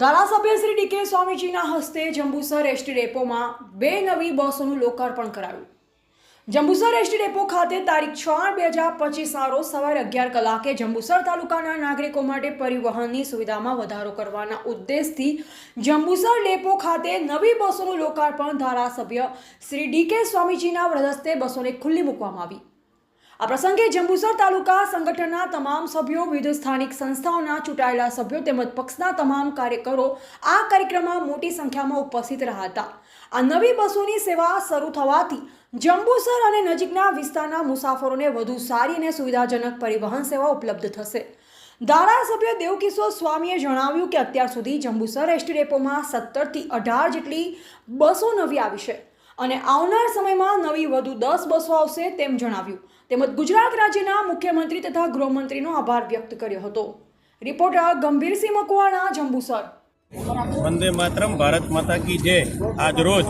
ધારાસભ્ય શ્રી ડીકે સ્વામીજીના હસ્તે જંબુસર એસટી ડેપોમાં બે નવી બસોનું લોકાર્પણ કરાયું. જંબુસર એસટી ડેપો ખાતે તારીખ આઠ બે હજાર પચીસના રોજ સવારે અગિયાર કલાકે જંબુસર તાલુકાના નાગરિકો માટે પરિવહનની સુવિધામાં વધારો કરવાના ઉદ્દેશથી જંબુસર ડેપો ખાતે નવી બસોનું લોકાર્પણ ધારાસભ્ય શ્રી ડીકે સ્વામીજીના હસ્તે બસોને ખુલ્લી મૂકવામાં આવી. આ પ્રસંગે જંબુસર તાલુકા સંગઠનના તમામ સભ્યો, વિવિધ સ્થાનિક સંસ્થાઓના ચૂંટાયેલા સભ્યો તેમજ પક્ષના તમામ કાર્યકરો આ કાર્યક્રમમાં મોટી સંખ્યામાં ઉપસ્થિત રહ્યા હતા. આ નવી બસોની સેવા શરૂ થવાથી જંબુસર અને નજીકના વિસ્તારના મુસાફરોને વધુ સારી અને સુવિધાજનક પરિવહન સેવા ઉપલબ્ધ થશે. ધારાસભ્ય દેવકિશોર સ્વામીએ જણાવ્યું કે અત્યાર સુધી જંબુસર એસટી ડેપોમાં સત્તરથી અઢાર જેટલી બસો નવી આવી છે. અને આવનાર સમયમાં નવી વધુ દસ બસો આવશે તેમ જણાવ્યું. તેમજ ગુજરાત રાજ્યના મુખ્યમંત્રી તથા ગૃહમંત્રીનો આભાર વ્યક્ત કર્યો હતો. રિપોર્ટર ગંભીરસિંહ મકવાણા, જંબુસર. વંદે માતરમ, ભારત માતા કી જય. આજ રોજ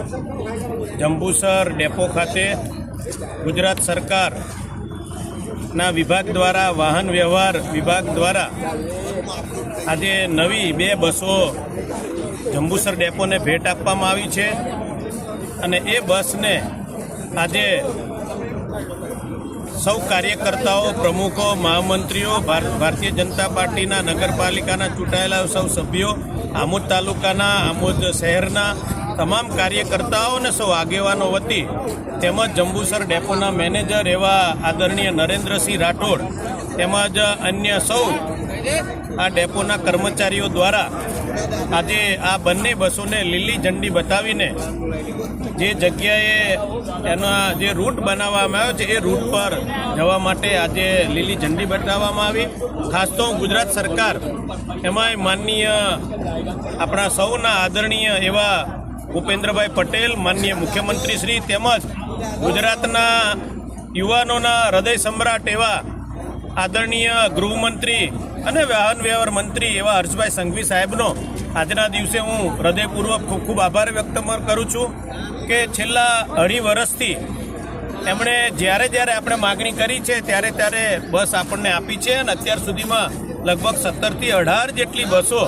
જંબુસર ડેપો ખાતે ગુજરાત સરકાર ના વિભાગ દ્વારા, વાહન વ્યવહાર વિભાગ દ્વારા આજે નવી બે બસો જંબુસર ડેપોને ભેટ આપવામાં આવી છે. અને એ બસને આજે સૌ કાર્યકર્તાઓ, પ્રમુખો, મહામંત્રીઓ, ભાર- ભારતીય જનતા પાર્ટીના નગરપાલિકાના ચૂંટાયેલા સૌ સભ્યો, આમોદ તાલુકાના, આમોદ શહેરના તમામ કાર્યકર્તાઓને સૌ આગેવાનો વતી તેમજ જંબુસર ડેપોના મેનેજર એવા આદરણીય નરેન્દ્રસિંહ રાઠોડ તેમજ અન્ય સૌ આ ડેપોના કર્મચારીઓ દ્વારા આજે આ બંને બસોને લીલી ઝંડી બતાવીને જે જગ્યાએ એના જે રૂટ બનાવવામાં આવ્યો છે, એ રૂટ પર જવા માટે આજે લીલી ઝંડી બતાવવામાં આવી. ખાસ તો ગુજરાત સરકાર એમાંય માનનીય આપણા સૌના આદરણીય એવા ભૂપેન્દ્રભાઈ પટેલ, માનનીય મુખ્યમંત્રી શ્રી તેમજ ગુજરાતના યુવાનોના હૃદય સમ્રાટ એવા આદરણીય ગૃહમંત્રી અને વાહન વ્યવહાર મંત્રી એવા હર્ષભાઈ સંઘવી સાહેબનો આજના દિવસે હું હૃદયપૂર્વક ખૂબ ખૂબ આભાર વ્યક્ત કરું છું કે છેલ્લા અઢી વર્ષથી એમણે જ્યારે જ્યારે આપણે માગણી કરી છે, ત્યારે ત્યારે બસ આપણને આપી છે અને અત્યાર સુધીમાં લગભગ સત્તરથી અઢાર જેટલી બસો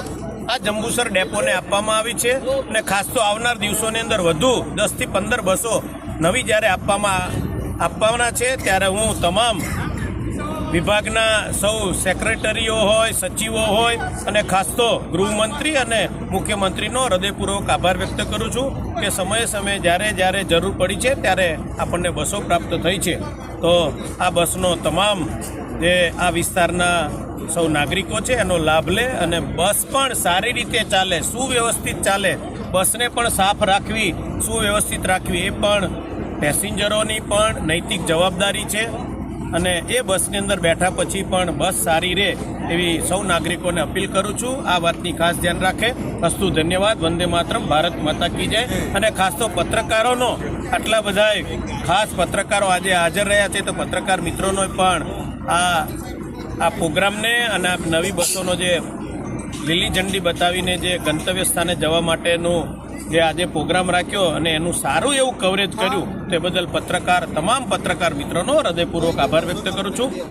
આ જંબુસર ડેપોને આપવામાં આવી છે અને ખાસ તો આવનાર દિવસોની અંદર વધુ દસથી પંદર બસો નવી જ્યારે આપવામાં આપવાના છે, ત્યારે હું તમામ વિભાગના સૌ સેક્રેટરીઓ હોય, સચિવો હોય અને ખાસ તો ગૃહમંત્રી અને મુખ્યમંત્રીનો હૃદયપૂર્વક આભાર વ્યક્ત કરું છું કે સમયે સમયે જ્યારે જ્યારે જરૂર પડી છે ત્યારે આપણને બસો પ્રાપ્ત થઈ છે. તો આ બસનો તમામ જે આ વિસ્તારના સૌ નાગરિકો છે, એનો લાભ લે અને બસ પણ સારી રીતે ચાલે, સુવ્યવસ્થિત ચાલે. બસને પણ સાફ રાખવી, સુવ્યવસ્થિત રાખવી, એ પણ પેસેન્જરોની પણ નૈતિક જવાબદારી છે. અને એ બસની અંદર બેઠા પછી પણ બસ સારી રહે એવી સૌ નાગરિકોને અપીલ કરું છું. આ વાતની ખાસ ધ્યાન રાખે. અસ્તુ ધન્યવાદ. વંદે માતરમ. ભારત માતા કી જય. અને ખાસ તો પત્રકારોનો આટલા બધા ખાસ પત્રકારો આજે હાજર રહ્યા છે. તો પત્રકાર મિત્રોનો પણ આ આ પ્રોગ્રામને અને આ નવી બસોનો જે લીલી ઝંડી બતાવીને જે ગંતવ્ય સ્થાને જવા માટેનું જે આજે પ્રોગ્રામ રાખ્યો અને એનું સારું એવું કવરેજ કર્યું, તે બદલ પત્રકાર, તમામ પત્રકાર મિત્રોનો હૃદયપૂર્વક આભાર વ્યક્ત કરું છું.